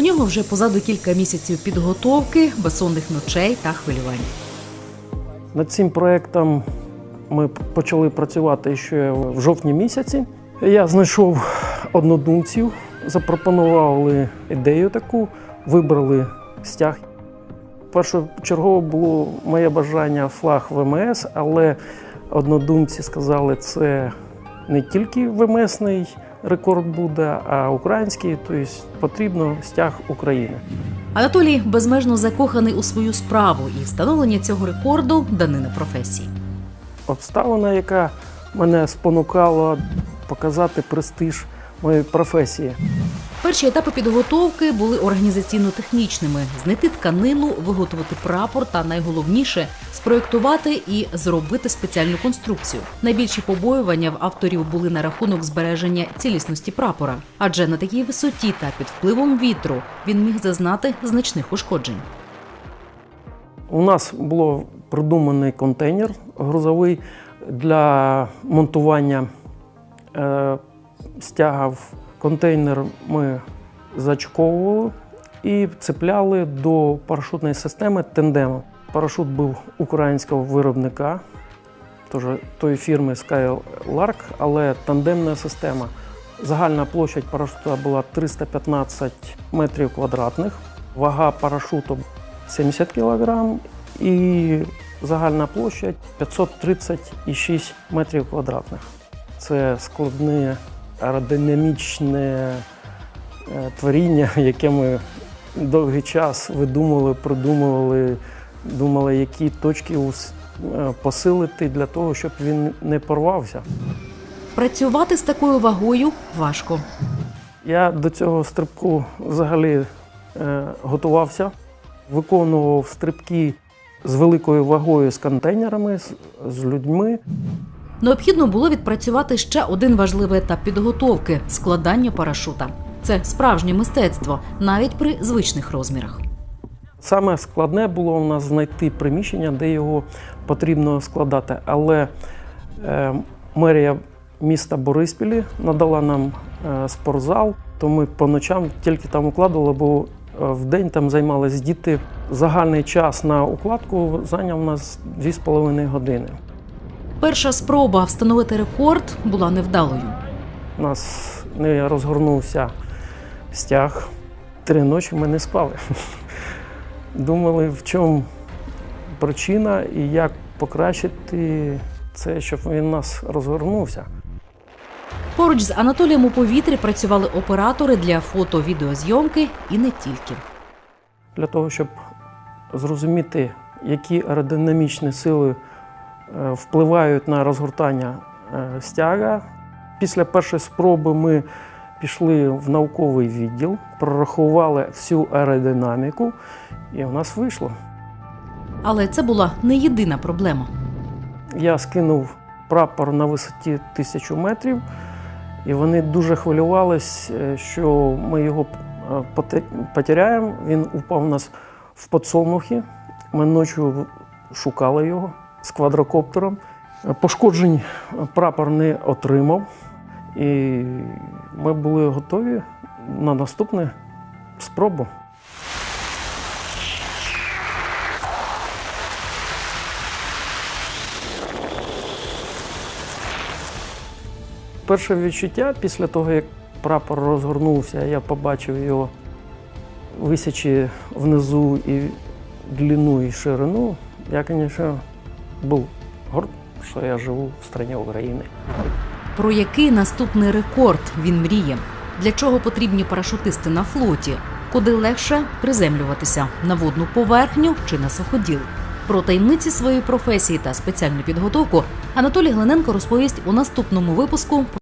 нього вже позаду кілька місяців підготовки, безсонних ночей та хвилювань. Над цим проєктом ми почали працювати ще в жовтні місяці. Я знайшов однодумців, запропонували ідею таку, вибрали стяг. Першочергово було моє бажання флаг ВМС, але однодумці сказали, це не тільки ВМСний рекорд буде, а український, тобто потрібно стяг України. Анатолій безмежно закоханий у свою справу, і встановлення цього рекорду данина професії. обставина, яка мене спонукала показати престиж моєї професії. Перші етапи підготовки були організаційно-технічними: знайти тканину, виготовити прапор та найголовніше спроєктувати і зробити спеціальну конструкцію. Найбільші побоювання в авторів були на рахунок збереження цілісності прапора, адже на такій висоті та під впливом вітру він міг зазнати значних ушкоджень. У нас було придуманий контейнер грузовий для монтування е, стяга в контейнер ми зачковували і цепляли до парашутної системи тендемом. Парашут був українського виробника, теж тої фірми Skylark, але тандемна система. Загальна площадь парашута була 315 метрів квадратних, вага парашуту 70 кг і загальна площадь 536 метрів квадратних. Це складне аеродинамічне е, творіння, яке ми довгий час видумували, придумували, думали, які точки е, посилити для того, щоб він не порвався. Працювати з такою вагою важко. Я до цього стрибку взагалі е, готувався, виконував стрибки з великою вагою з контейнерами, з, з людьми. Необхідно було відпрацювати ще один важливий етап підготовки складання парашута. Це справжнє мистецтво, навіть при звичних розмірах. Саме складне було у нас знайти приміщення, де його потрібно складати. Але е, мерія міста Бориспілі надала нам е, спортзал, то ми по ночам тільки там укладували, бо е, в день там займалися діти. Загальний час на укладку зайняв у нас 2,5 години. Перша спроба встановити рекорд була невдалою. У нас не розгорнувся стяг. Три ночі ми не спали. Думали, в чому причина і як покращити це, щоб він у нас розгорнувся. Поруч з Анатолієм у повітрі працювали оператори для фото-відеозйомки і не тільки. Для того, щоб зрозуміти, які аеродинамічні сили впливають на розгортання е, стяга. Після першої спроби ми пішли в науковий відділ, прорахували всю аеродинаміку, і в нас вийшло. Але це була не єдина проблема. Я скинув прапор на висоті тисячу метрів, і вони дуже хвилювались, е, що ми його е, потеряємо. Він упав у нас в подсолнухи. Ми ночі шукали його з квадрокоптером. Пошкоджень прапор не отримав, і ми були готові на наступну спробу. Перше відчуття після того, як прапор розгорнувся, я побачив його висячи внизу і длину і ширину. Я, звісно, був горд, що я живу в країні України. Про який наступний рекорд він мріє? Для чого потрібні парашутисти на флоті? Куди легше приземлюватися на водну поверхню чи на суходіл? Про таємниці своєї професії та спеціальну підготовку Анатолій Глиненко розповість у наступному випуску